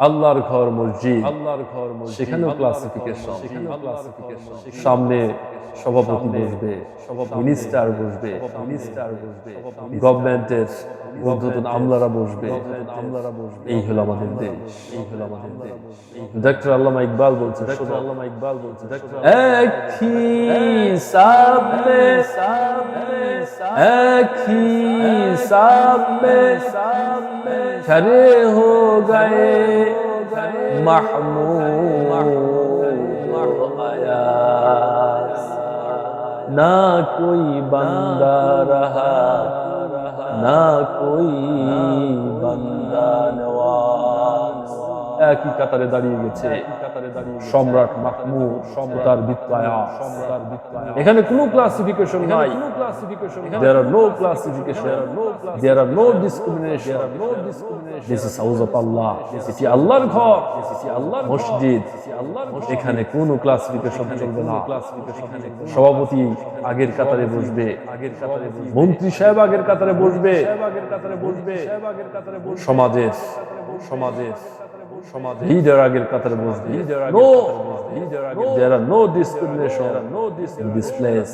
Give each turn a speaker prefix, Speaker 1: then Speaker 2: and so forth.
Speaker 1: আল্লাহর ঘর মসজিদ। আল্লাহর ঘর সেখানেও ক্লাসিফিকেশন সামনে সভাপতি বসবে মিনিস্টার বসবে মিনিস্টার বসবে গভর্নমেন্টের ঊর্ধ্বতন আমলারা বসবে। আমলারা বসবে। এই হলো আমাদের দেশ। এই হলো আমাদের দেশ। ডক্টর আল্লামা ইকবাল বলছে ডক্টর আল্লামা ইকবাল বলছে এক হি সামনে की खरे हो गए महमूद आया ना कोई बंदा रहा ना कोई একই কাতারে দাঁড়িয়ে গেছে। সম্রাট মাহমুদ তার বিত্তায়া এখানে কোনো ক্লাসিফিকেশন নাই। there are no classification. There are no discrimination. This is house of Allah. এটি আল্লাহর ঘর আল্লাহর মসজিদ এখানে কোনো ক্লাসিফিকেশন চলবে না। সভাপতি আগের কাতারে বসবে। আগের কাতারে মন্ত্রী সাহেব আগের কাতারে বসবে। আগের কাতারে বসবে। সমাজের সমাজের। সমাজে লিডার আগের কাতারে বসবে no there are no discrimination in this place